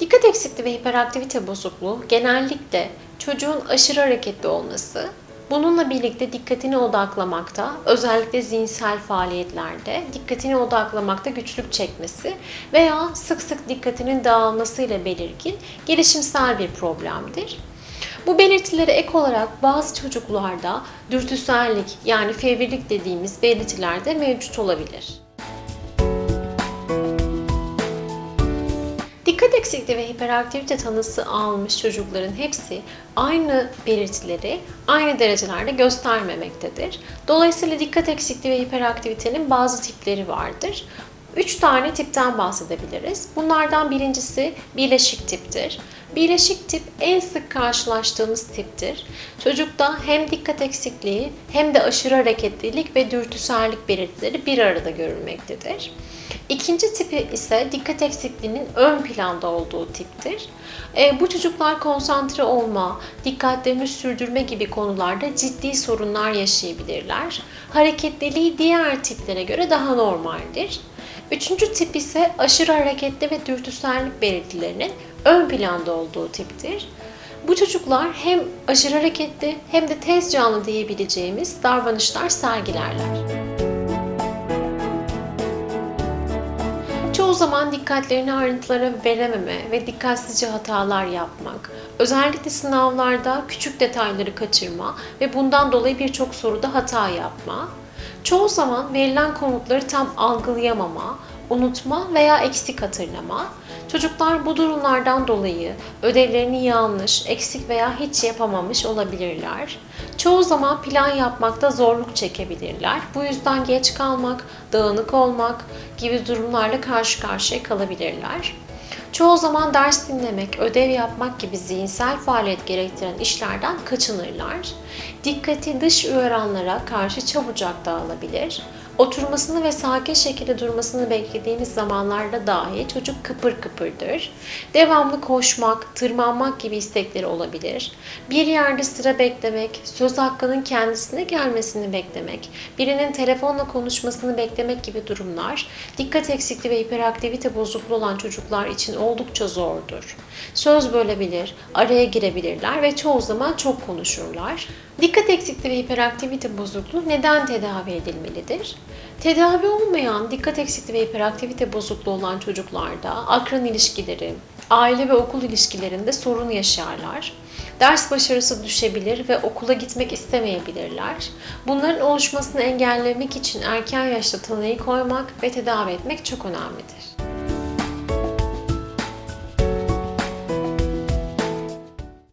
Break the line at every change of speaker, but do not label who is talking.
Dikkat eksikliği ve hiperaktivite bozukluğu genellikle çocuğun aşırı hareketli olması, bununla birlikte dikkatini odaklamakta, özellikle zihinsel faaliyetlerde dikkatini odaklamakta güçlük çekmesi veya sık sık dikkatinin dağılmasıyla belirgin gelişimsel bir problemdir. Bu belirtilere ek olarak bazı çocuklarda dürtüsellik yani fevrilik dediğimiz belirtiler de mevcut olabilir. Eksikliği ve hiperaktivite tanısı almış çocukların hepsi aynı belirtileri aynı derecelerde göstermemektedir. Dolayısıyla dikkat eksikliği ve hiperaktivitenin bazı tipleri vardır. Üç tane tipten bahsedebiliriz. Bunlardan birincisi birleşik tiptir. Birleşik tip en sık karşılaştığımız tiptir. Çocukta hem dikkat eksikliği hem de aşırı hareketlilik ve dürtüsellik belirtileri bir arada görülmektedir. İkinci tipi ise dikkat eksikliğinin ön planda olduğu tiptir. E, bu çocuklar konsantre olma, dikkatlerini sürdürme gibi konularda ciddi sorunlar yaşayabilirler. Hareketliliği diğer tiplere göre daha normaldir. Üçüncü tip ise aşırı hareketli ve dürtüsellik belirtilerinin ön planda olduğu tiptir. Bu çocuklar hem aşırı hareketli hem de tez canlı diyebileceğimiz davranışlar sergilerler. Çoğu zaman dikkatlerini ayrıntılara verememe ve dikkatsizce hatalar yapmak, özellikle sınavlarda küçük detayları kaçırma ve bundan dolayı birçok soruda hata yapma, çoğu zaman verilen komutları tam algılayamama, unutma veya eksik hatırlama. Çocuklar bu durumlardan dolayı ödevlerini yanlış, eksik veya hiç yapamamış olabilirler. Çoğu zaman plan yapmakta zorluk çekebilirler. Bu yüzden geç kalmak, dağınık olmak gibi durumlarla karşı karşıya kalabilirler. Çoğu zaman ders dinlemek, ödev yapmak gibi zihinsel faaliyet gerektiren işlerden kaçınırlar. Dikkati dış uyaranlara karşı çabucak dağılabilir. Oturmasını ve sakin şekilde durmasını beklediğimiz zamanlarda dahi çocuk kıpır kıpırdır. Devamlı koşmak, tırmanmak gibi istekleri olabilir. Bir yerde sıra beklemek, söz hakkının kendisine gelmesini beklemek, birinin telefonla konuşmasını beklemek gibi durumlar dikkat eksikliği ve hiperaktivite bozukluğu olan çocuklar için oldukça zordur. Söz bölebilir, araya girebilirler ve çoğu zaman çok konuşurlar. Dikkat eksikliği ve hiperaktivite bozukluğu neden tedavi edilmelidir? Tedavi olmayan dikkat eksikliği ve hiperaktivite bozukluğu olan çocuklarda akran ilişkileri, aile ve okul ilişkilerinde sorun yaşarlar. Ders başarısı düşebilir ve okula gitmek istemeyebilirler. Bunların oluşmasını engellemek için erken yaşta tanıyı koymak ve tedavi etmek çok önemlidir.